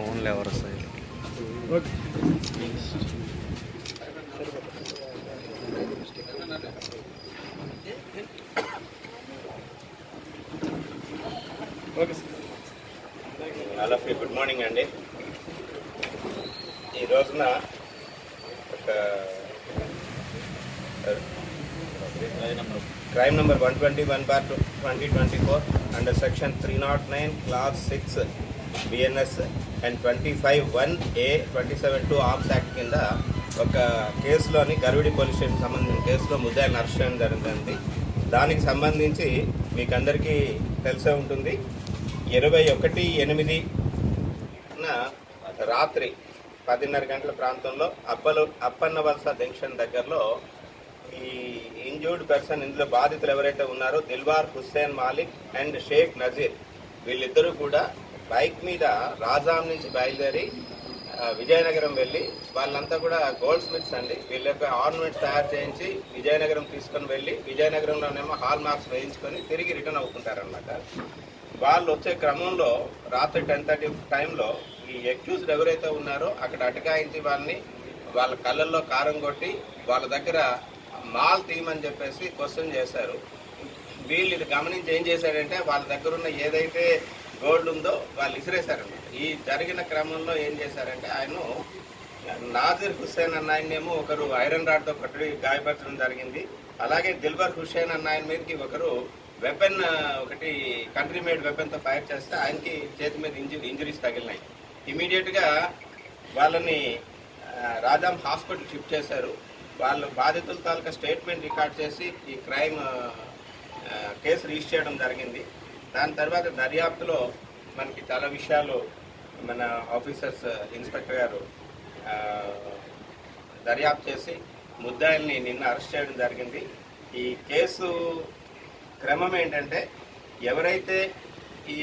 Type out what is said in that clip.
ఫోన్లు ఎవరు వస్తాయి? Sir all of you good morning అండి ఈ రోజున ఒక crime number one twenty one bar twenty twenty four under section three nought nine clause six BNS and twenty five one A twenty seven two Arms Act కింద ఒక కేసులోని గరుడి police station సంబంధించిన కేసులో ముద్దాయిని arrest చేయడం జరిగిందండి దానికి సంబంధించి మీకు అందరికీ తెలిసే ఉంటుంది. ఇరవై ఒకటి ఎనిమిది రాత్రి పదిన్నర గంటల ప్రాంతంలో అప్పలు అప్పన్న వలస జంక్షన్ దగ్గరలో ఈ ఇంజూర్డ్ పర్సన్ ఇందులో బాధితులు ఎవరైతే ఉన్నారో దిల్వార్ హుస్సేన్ మాలిక్ అండ్ షేక్ నజీర్ వీళ్ళిద్దరూ కూడా బైక్ మీద రాజాం నుంచి బయలుదేరి విజయనగరం వెళ్ళి వాళ్ళంతా కూడా గోల్డ్ స్మిత్స్ అండి. వీళ్ళ యొక్క ఆర్నమెంట్స్ తయారు చేయించి విజయనగరం తీసుకొని వెళ్ళి విజయనగరంలోనేమో హాల్ మార్క్స్ వేయించుకొని తిరిగి రిటర్న్ అవుతుంటారనమాట వాళ్ళు వచ్చే క్రమంలో రాత్రి టెన్ థర్టీ టైంలో ఈ ఎక్యూజ్డ్ ఎవరైతే ఉన్నారో అక్కడ అటకాయించి వాళ్ళని వాళ్ళ కళ్ళల్లో కారం కొట్టి వాళ్ళ దగ్గర మాల్ తీయమని చెప్పేసి క్వశ్చన్ చేశారు. వీళ్ళు ఇది గమనించి ఏం చేశారంటే వాళ్ళ దగ్గర ఉన్న ఏదైతే గోల్డ్ ఉందో వాళ్ళు ఇసిరేశారన్నమాట. ఈ జరిగిన క్రమంలో ఏం చేశారంటే ఆయన నాజిర్ హుస్సేన్ అన్న ఆయన్నేమో ఒకరు ఐరన్ రాడ్తో కొట్టి గాయపరచడం జరిగింది. అలాగే దిల్బర్ హుస్సేన్ అన్న ఆయన మీదకి ఒకరు వెపన్ ఒకటి కంట్రీ మేడ్ వెపన్తో ఫైర్ చేస్తే ఆయనకి చేతి మీద ఇంజు ఇంజరీస్ తగిలినాయి. ఇమీడియట్గా వాళ్ళని రాజాం హాస్పిటల్ షిఫ్ట్ చేశారు. వాళ్ళు బాధితుల తాలూకా స్టేట్మెంట్ రికార్డ్ చేసి ఈ క్రైమ్ కేసు రిజిస్టర్ చేయడం జరిగింది. దాని తర్వాత దర్యాప్తులో మనకి చాలా విషయాలు మన ఆఫీసర్స్ ఇన్స్పెక్టర్ గారు దర్యాప్తు చేసి ముద్దాయిల్ని నిన్న అరెస్ట్ చేయడం జరిగింది. ఈ కేసు క్రమం ఏంటంటే ఎవరైతే ఈ